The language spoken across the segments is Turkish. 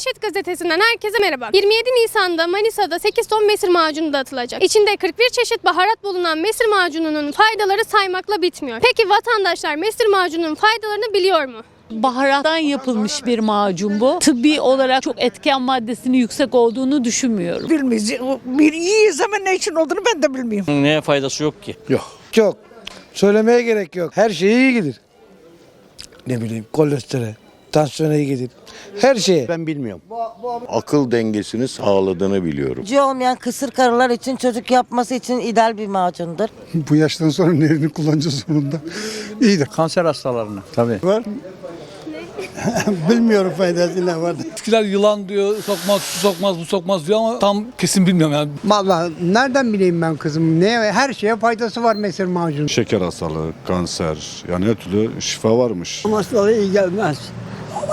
Manşet gazetesinden herkese merhaba. 27 Nisan'da Manisa'da 8 ton mesir macunu dağıtılacak. İçinde 41 çeşit baharat bulunan mesir macununun faydaları saymakla bitmiyor. Peki vatandaşlar mesir macununun faydalarını biliyor mu? Baharattan yapılmış bir macun bu. Tıbbi olarak çok etken maddesinin yüksek olduğunu düşünmüyorum. Bilmeyiz. Bir yiyiz ama ne için olduğunu ben de bilmiyorum. Neye faydası yok ki? Yok. Yok. Söylemeye gerek yok. Her şeye iyi gelir. Ne bileyim kolesterol, tansiyona iyi gelir. Her şeye. Ben bilmiyorum. Akıl dengesini sağladığını biliyorum. Çocuğu olmayan kısır karılar için çocuk yapması için ideal bir macundur. Bu yaştan sonra nelerini kullanacağız sonunda. İyi de Kanser hastalarına tabii. var. Bilmiyorum faydası ne var. Eskiler yılan diyor, sokmaz, şu sokmaz, bu sokmaz diyor ama tam kesin bilmiyorum yani. Vallahi nereden bileyim ben kızım? Ne her şeye faydası var mesir macunu. Şeker hastalığı, kanser yani her türlü şifa varmış. Hastalığı iyi gelmez.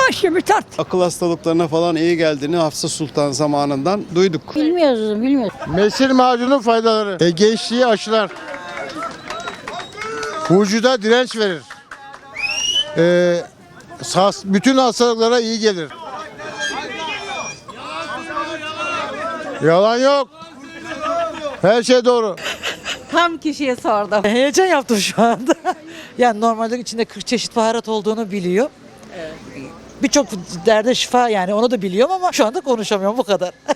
Başka bir tat. Akıl hastalıklarına falan iyi geldiğini Hafsa Sultan zamanından duyduk. Bilmiyoruz, bilmiyoruz. Mesir macunun faydaları. E, gençliği aşılar. Vücuda direnç verir. E, sas- bütün hastalıklara iyi gelir. Yalan yok. Her şey doğru. Tam kişiye sordum. Heyecan yaptım şu anda. yani normalde içinde 40 çeşit baharat olduğunu biliyor. Birçok derde şifa yani onu da biliyorum ama şu anda konuşamıyorum bu kadar.